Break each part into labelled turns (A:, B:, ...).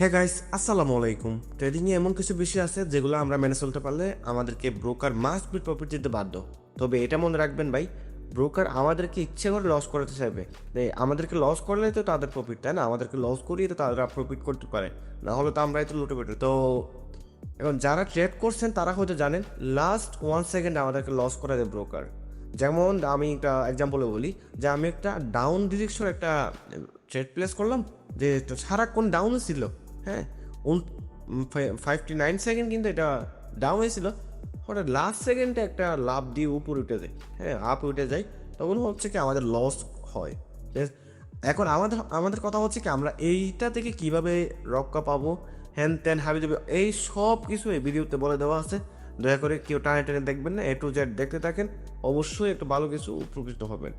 A: হ্যাঁ গাইস আসসালামু আলাইকুম। ট্রেডিংয়ে এমন কিছু বিষয় আছে যেগুলো আমরা মেনে চলতে পারলে আমাদেরকে ব্রোকার মাস্ট বি প্রফিট দিতে বাধ্য। তবে এটা মনে রাখবেন ভাই ব্রোকার আমাদেরকে ইচ্ছে করে লস করাতে চাইবে। তাই আমাদেরকে লস করলে তো তাদের প্রফিট তাই না? আমাদেরকে লস করিয়ে তো তারা প্রফিট করতে পারে। না হলে তো আমরাই তো লুটে পেটে। তো এখন যারা ট্রেড করছেন, তারা হয়তো জানেন লাস্ট ওয়ান সেকেন্ড আমাদেরকে লস করা দেয় ব্রোকার যেমন আমি একটা এক্সাম্পলে বলি, যে আমি একটা ডাউন ডিরেকশন একটা ট্রেড প্লেস করলাম, যে সারাক্ষণ ডাউন ছিল। হ্যাঁ ফাইভটি নাইন সেকেন্ড কিন্তু এটা ডাউন হয়েছিল। হঠাৎ লাস্ট সেকেন্ডে একটা লাভ দিয়ে উপরে উঠে যায়। হ্যাঁ আপ উঠে যায়। তখন হচ্ছে কি আমাদের লস হয়। এখন আমাদের আমাদের কথা হচ্ছে কি আমরা এইটা থেকে কীভাবে রক্ষা পাবো? হ্যান ত্যান হাবি যাবে এই সব কিছু এই ভিডিওতে বলে দেওয়া আছে। দয়া করে কেউ টানে টেনে দেখবেন না। এ টু জেড দেখতে থাকেন। অবশ্যই একটু ভালো কিছু উপকৃত হবেন।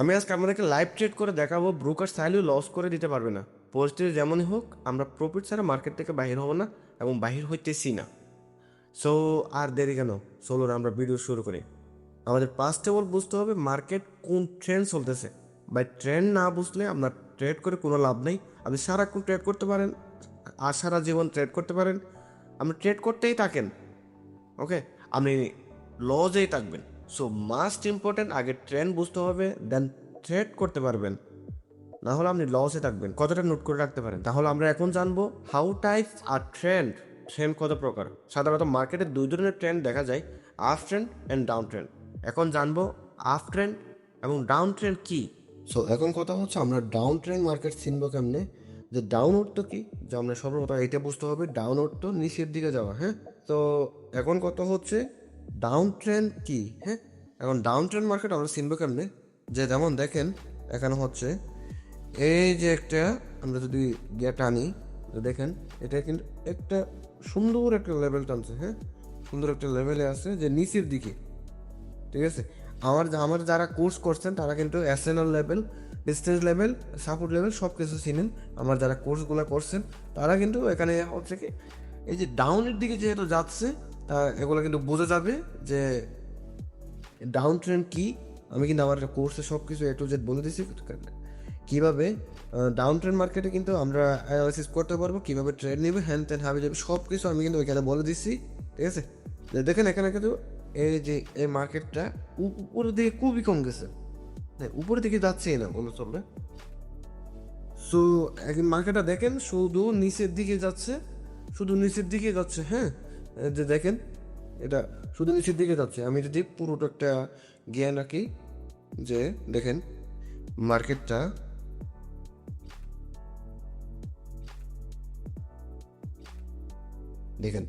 A: আমি আজকে আপনাদেরকে লাইভ ট্রেড করে দেখাবো। ব্রোকার চাইলেও লস করে দিতে পারবে না। পরিস্থিতি যেমনই হোক, আমরা প্রফিট ছাড়া মার্কেট থেকে বাহির হব না এবং বাহির হইতেছি না। সো আর দেরি কেন? চলুন আমরা ভিডিও শুরু করি। আমাদের অল বুঝতে হবে মার্কেট কোন ট্রেন্ড চলতেছে। বাই ট্রেন্ড না বুঝলে আপনার ট্রেড করে কোনো লাভ নেই। আপনি সারাক্ষণ ট্রেড করতে পারেন, আর সারা জীবন ট্রেড করতে পারেন। আপনি ট্রেড করতেই থাকেন ওকে আপনি লজেই থাকবেন। সো মাস্ট ইম্পর্টেন্ট আগে ট্রেন্ড বুঝতে হবে দেন ট্রেড করতে পারবেন। না হলে আপনি লসে থাকবেন। কতটা নোট করে রাখতে পারেন? তাহলে আমরা এখন জানব হাউ টাইপ আর ট্রেন্ড ট্রেন্ড কত প্রকার? সাধারণত মার্কেটে দুই ধরনের ট্রেন্ড দেখা যায় up trend and down trend এখন জানব আপ ট্রেন্ড এবং ডাউন ট্রেন্ড কী? সো এখন কথা হচ্ছে আমরা ডাউন ট্রেন্ড মার্কেট চিনবো কেমনে? যে ডাউনওয়ার্ড তো কি? যে আমরা সর্বপ্রথম এটা বুঝতে হবে ডাউনওয়ার্ড তো নিচের দিকে যাওয়া হ্যাঁ? তো এখন কথা হচ্ছে ডাউন ট্রেন্ড কি হ্যাঁ? এখন ডাউন ট্রেন্ড মার্কেট আমরা চিনবো কেমনে? যে যেমন দেখেন, এখানে হচ্ছে এই যে একটা, আমরা যদি টানি, তো দেখেন, এটা কিন্তু একটা সুন্দর একটা লেভেল টানছে হ্যাঁ? সুন্দর একটা লেভেলে আছে যে নিচের দিকে, ঠিক আছে? আমার আমার যারা কোর্স করছেন, তারা কিন্তু SNL level distance level support level সব কিছু চিনেন। আমার যারা কোর্সগুলো করছেন, তারা কিন্তু এখানে হচ্ছে কি, এই যে ডাউনের দিকে যেহেতু যাচ্ছে, তা এগুলো কিন্তু বোঝা যাবে যে ডাউন ট্রেন্ড কি। আমি কিন্তু আমার কোর্সে সব কিছু এ টু জেড বলে দিছি কীভাবে ডাউন ট্রেন্ড মার্কেটে কিন্তু আমরা অ্যানালাইসিস করতে পারব, কীভাবে ট্রেড নেবে হ্যান ত্যান হবে যাবে সব কিছু আমি কিন্তু ওইখানে বলে দিচ্ছি ঠিক আছে? দেখেন এখানে কিন্তু এই যে, এই মার্কেটটা উপরের দিকে খুবই কম গেছে। উপরের দিকে যাচ্ছেই না বলে চলবে সো এখন মার্কেটটা দেখেন, শুধু নিচের দিকে যাচ্ছে, শুধু নিচের দিকে যাচ্ছে হ্যাঁ? যে দেখেন, এটা শুধু নিচের দিকে যাচ্ছে। আমি যদি পুরোটা একটা জ্ঞান রাখি যে, দেখেন মার্কেটটা দেখেন।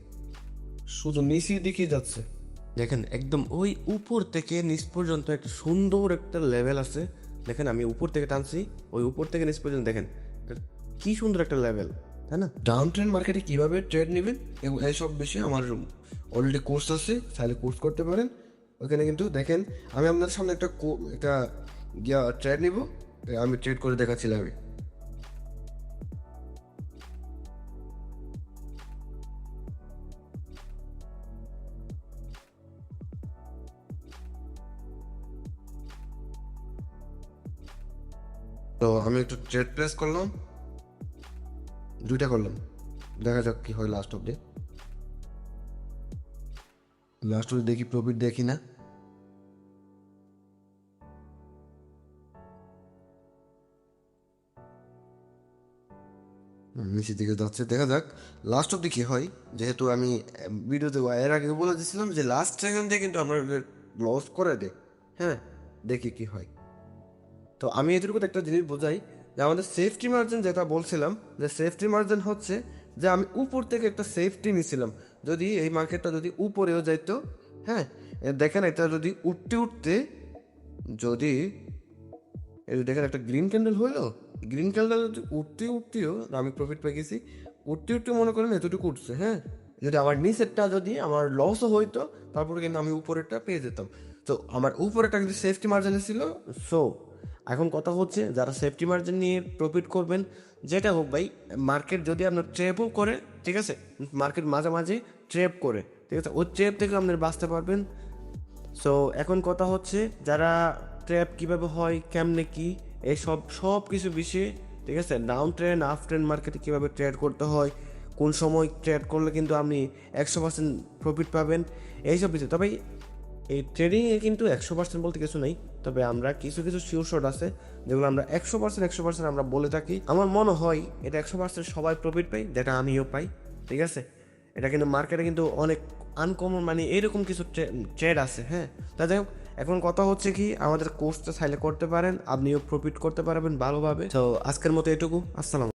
A: শুধু নিচের দিকে যাচ্ছে। দেখেন একদম ওই উপর থেকে নিচ পর্যন্ত একটা সুন্দর একটা লেভেল আছে। দেখেন আমি উপর থেকে টানছি ওই উপর থেকে নিচ পর্যন্ত দেখেন কি সুন্দর একটা লেভেল তাই না? ডাউন ট্রেন্ড মার্কেটে কীভাবে ট্রেড নেবেন এবং এইসব বিষয়ে আমার অলরেডি কোর্স আছে চাইলে কোর্স করতে পারেন। ওখানে কিন্তু দেখেন আমি আপনাদের সামনে একটা একটা গিয়া ট্রেড নিব আমি ট্রেড করে দেখাচ্ছিলাম আমি তো আমি একটু ট্রেড প্রেস করলাম। দুইটা করলাম। দেখা যাক কি হয় লাস্ট অব্দি লাস্ট অব্দি দেখি প্রফিট দেখি না নিচের দিকে যাচ্ছে। দেখা যাক লাস্ট অব্দি কি হয়। যেহেতু আমি ভিডিওতে এর আগে বলে দিয়েছিলাম যে লাস্ট সেকেন্ডে কিন্তু আমরা লস করে দেয় হ্যাঁ দেখি কি হয়। তো আমি এটুকু একটা জিনিস বোঝাই যে আমাদের সেফটি মার্জিন যেটা বলছিলাম, যে সেফটি মার্জিন হচ্ছে যে আমি উপর থেকে একটা সেফটি নিছিলাম। যদি এই মার্কেটটা যদি উপরেও যাইত হ্যাঁ দেখেন এটা যদি উঠতে উঠতে, যদি দেখেন একটা গ্রিন ক্যান্ডেল হইল গ্রিন ক্যান্ডেল যদি উঠতে উঠতেও আমি প্রফিট পেয়ে গেছি, উঠতে উঠতে মনে করেন এতটুকু উঠছে হ্যাঁ। যদি আমার নিচেরটা যদি আমার লসও হইতো, তারপরে কিন্তু আমি উপরেরটা পেয়ে যেতাম। তো আমার উপরেরটা কিন্তু সেফটি মার্জিনে ছিল সো এখন কথা হচ্ছে যারা সেফটি মার্জিন নিয়ে প্রফিট করবেন, যেটা হোক ভাই মার্কেট যদি আপনার ট্রেপও করে, ঠিক আছে? মার্কেট মাঝে মাঝে ট্রেপ করে, ঠিক আছে? ওই ট্রেপ থেকে আপনার বাঁচতে পারবেন। সো এখন কথা হচ্ছে যারা ট্র্যাপ কীভাবে হয়, কেমনে কি এই সব সব কিছু বিষয়ে, ঠিক আছে? ডাউন ট্রেন আপ ট্রেন মার্কেটে কীভাবে ট্রেড করতে হয়, কোন সময় ট্রেড করলে কিন্তু আপনি একশো পার্সেন্ট প্রফিট পাবেন, এইসব বিষয়ে। তবে এই ট্রেডিংয়ে কিন্তু একশো পার্সেন্ট বলতে কিছু নেই, তবে আমরা কিছু কিছু শিওর শট আছে, যেগুলো আমরা একশো পার্সেন্ট একশো পার্সেন্ট আমরা বলে থাকি। আমার মনে হয় এটা একশো পার্সেন্ট সবাই প্রফিট পাই যেটা আমিও পাই, ঠিক আছে? এটা কিন্তু মার্কেটে কিন্তু অনেক আনকমন মানে এরকম কিছু ট্রেড আছে হ্যাঁ? তা যাই হোক, এখন কথা হচ্ছে কি, আমাদের কোর্সটা চাইলে করতে পারেন, আপনিও প্রফিট করতে পারবেন ভালোভাবে। তো আজকের মতো এটুকু, আসসালাম